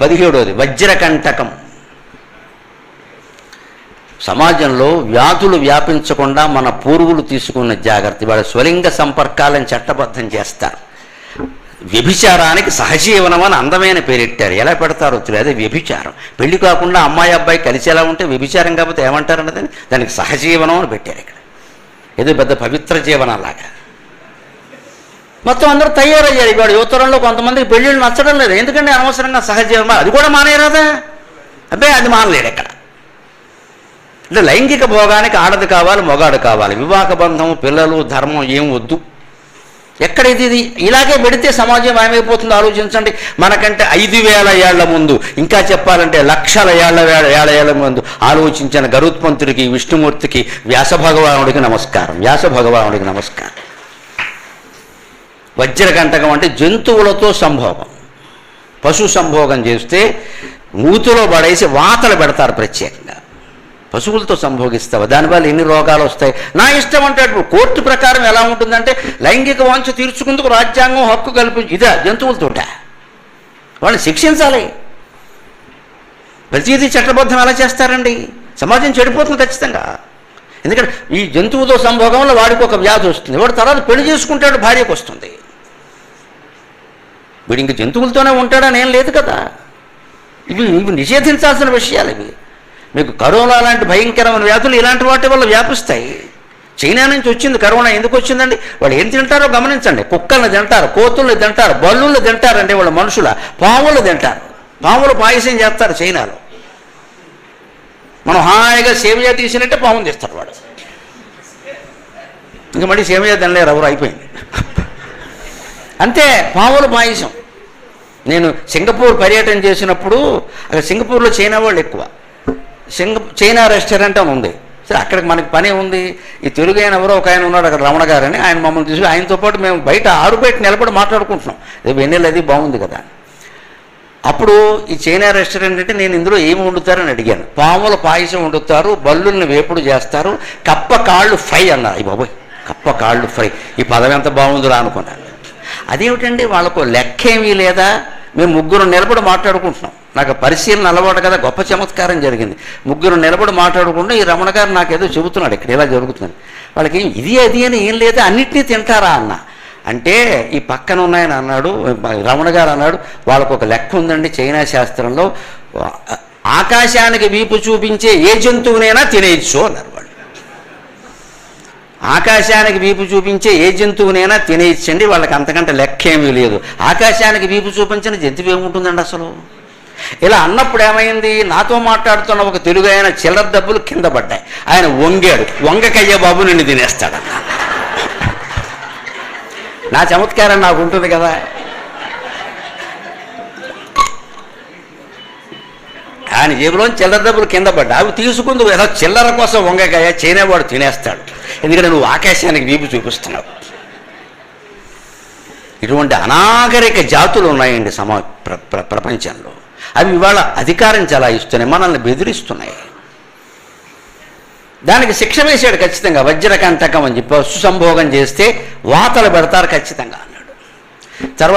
పదిహేడోది వజ్రకంటకం. సమాజంలో వ్యాధులు వ్యాపించకుండా మన పూర్వులు తీసుకున్న జాగ్రత్త వాళ్ళ స్వలింగ సంపర్కాలను చట్టబద్ధం చేస్తారు. వ్యభిచారానికి సహజీవనం అని అందమైన పేరెట్టారు ఎలా పెడతారో తెలియదు. వ్యభిచారం. పెళ్ళి కాకుండా అమ్మాయి అబ్బాయి కలిసి ఎలా ఉంటే వ్యభిచారం కాకపోతే ఏమంటారు అన్నది? దానికి సహజీవనం అని పెట్టారు ఇక్కడ. ఏదో పెద్ద పవిత్ర జీవనంలాగా మొత్తం అందరూ తయారయ్యారు ఇవాడు. యువతరంలో కొంతమందికి పెళ్ళిళ్ళు నచ్చడం లేదు. ఎందుకంటే అనవసరంగా సహజీవనం అది కూడా మానేరాదా అబ్బాయి అది మానలేడు ఇక్కడ అంటే లైంగిక భోగానికి ఆడది కావాలి మొగాడు కావాలి. వివాహ బంధం పిల్లలు ధర్మం ఏం వద్దు. ఎక్కడ ఇది ఇది? ఇలాగే పెడితే సమాజం ఏమైపోతుందో ఆలోచించండి. మనకంటే ఐదు వేల ఏళ్ళ ముందు ఇంకా చెప్పాలంటే లక్షల ఏళ్ళ వేల ఏళ్ళ ఏళ్ళ ముందు ఆలోచించిన గరుత్మంతుడికి విష్ణుమూర్తికి వ్యాస భగవానుడికి నమస్కారం. వ్యాస భగవానుడికి నమస్కారం. వజ్రకంటకం అంటే జంతువులతో సంభోగం. పశు సంభోగం చేస్తే మూతిలో పడేసి వాతలు పెడతారు ప్రత్యేకంగా. పశువులతో సంభోగిస్తావు. దానివల్ల ఎన్ని రోగాలు వస్తాయి? నా ఇష్టం అంటే కోర్టు ప్రకారం ఎలా ఉంటుందంటే లైంగిక వాంఛ తీర్చుకుందుకు రాజ్యాంగం హక్కు కల్పించి. ఇదే జంతువులతోట. వాళ్ళని శిక్షించాలి. ప్రతిదీ చట్టబద్ధం ఎలా చేస్తారండి? సమాజం చెడిపోతుంది ఖచ్చితంగా. ఎందుకంటే ఈ జంతువుతో సంభోగం వల్ల వాడికి ఒక వ్యాధి వస్తుంది. వాడు తర్వాత పెళ్ళి చేసుకుంటాడు భార్యకు వస్తుంది వీడు ఇంక జంతువులతోనే ఉంటాడని ఏం లేదు కదా? ఇవి ఇవి నిషేధించాల్సిన విషయాలు ఇవి. మీకు కరోనా లాంటి భయంకరమైన వ్యాధులు ఇలాంటి వాటి వల్ల వ్యాపిస్తాయి. చైనా నుంచి వచ్చింది కరోనా ఎందుకు వచ్చిందండి? వాళ్ళు ఏం తింటారో గమనించండి. కుక్కల్ని తింటారు కోతుల్ని తింటారు బల్లుల్ని తింటారండి వాళ్ళ మనుషుల. పాములు తింటారు. పాములు పాయసం చేస్తారు చైనాలో. మనం హాయిగా సేమియా తీసినట్టే పాము తీస్తారు వాడు. ఇంకా మళ్ళీ సేమియా తినలేరు ఎవరు అయిపోయింది. అంతే పాముల పాయసం. నేను సింగపూర్ పర్యటన చేసినప్పుడు అక్కడ సింగపూర్లో చైనా వాళ్ళు ఎక్కువ. సింగ చైనా రెస్టారెంట్ అని ఉంది. సరే అక్కడికి మనకి పని ఉంది. ఈ తెలుగు ఆయన ఎవరో ఒక ఆయన ఉన్నాడు అక్కడ రమణ గారని. ఆయన మమ్మల్ని తీసుకుని ఆయనతో పాటు మేము బయట ఆరు బయట నిలబడి మాట్లాడుకుంటున్నాం. రేపు వెన్నెల అది? బాగుంది కదా. అప్పుడు ఈ చైనా రెస్టారెంట్ అంటే నేను ఇందులో ఏమి వండుతారని అడిగాను. పాముల పాయసం వండుతారు బల్లుల్ని వేపుడు చేస్తారు కప్ప కాళ్ళు ఫ్రై అన్నారు. ఈ బాబోయ్ కప్ప కాళ్ళు ఫ్రై. ఈ పదం ఎంత బాగుందిరా అనుకున్నాను. అదేమిటండి వాళ్ళకు లెక్క ఏమీ లేదా? మేము ముగ్గురు నిలబడి మాట్లాడుకుంటున్నాం. నాకు పరిశీలన అలవాటు కదా గొప్ప చమత్కారం జరిగింది. ముగ్గురు నిలబడి మాట్లాడుకుంటూ ఈ రమణ గారు నాకేదో చెబుతున్నాడు ఇక్కడ ఇలా జరుగుతుంది. వాళ్ళకి ఇది అది అని ఏం లేదా అన్నిటినీ తింటారా అన్న. అంటే ఈ పక్కన ఉన్నాయని అన్నాడు రమణ గారు అన్నాడు వాళ్ళకు ఒక లెక్క ఉందండి చైనా శాస్త్రంలో ఆకాశానికి వీపు చూపించే ఏ జంతువునైనా తినేయచ్చు అన్నారు. ఆకాశానికి వీపు చూపించే ఏ జంతువునైనా తినేయచ్చండి వాళ్ళకి అంతకంటే లెక్క ఏమీ లేదు. ఆకాశానికి వీపు చూపించిన జంతువు ఏముంటుందండి అసలు? ఇలా అన్నప్పుడు ఏమైంది? నాతో మాట్లాడుతున్న ఒక తెలుగు ఆయన చిల్లర డబ్బులు కింద పడ్డాయి. ఆయన వంగాడు. వంగకయ్య బాబు నిన్ను తినేస్తాడు. నా చమత్కారం నాకు ఉంటుంది కదా. ఆయన జేబులో చిల్లర డబ్బులు కింద పడ్డా అవి తీసుకుంది ఏదో చిల్లర కోసం వంగకాయ చేనేవాడు తినేస్తాడు. ఎందుకంటే నువ్వు ఆకాశానికి వీపు చూపిస్తున్నావు. ఇటువంటి అనాగరిక జాతులు ఉన్నాయండి సమా ప్ర ప్రపంచంలో. అవి ఇవాళ అధికారం చలాయిస్తున్నాయి మనల్ని బెదిరిస్తున్నాయి. దానికి శిక్ష వేశాడు ఖచ్చితంగా వజ్రకంతకం అని చెప్పి పశు సంభోగం చేస్తే వాతలు పెడతారు ఖచ్చితంగా అన్నాడు. తర్వాత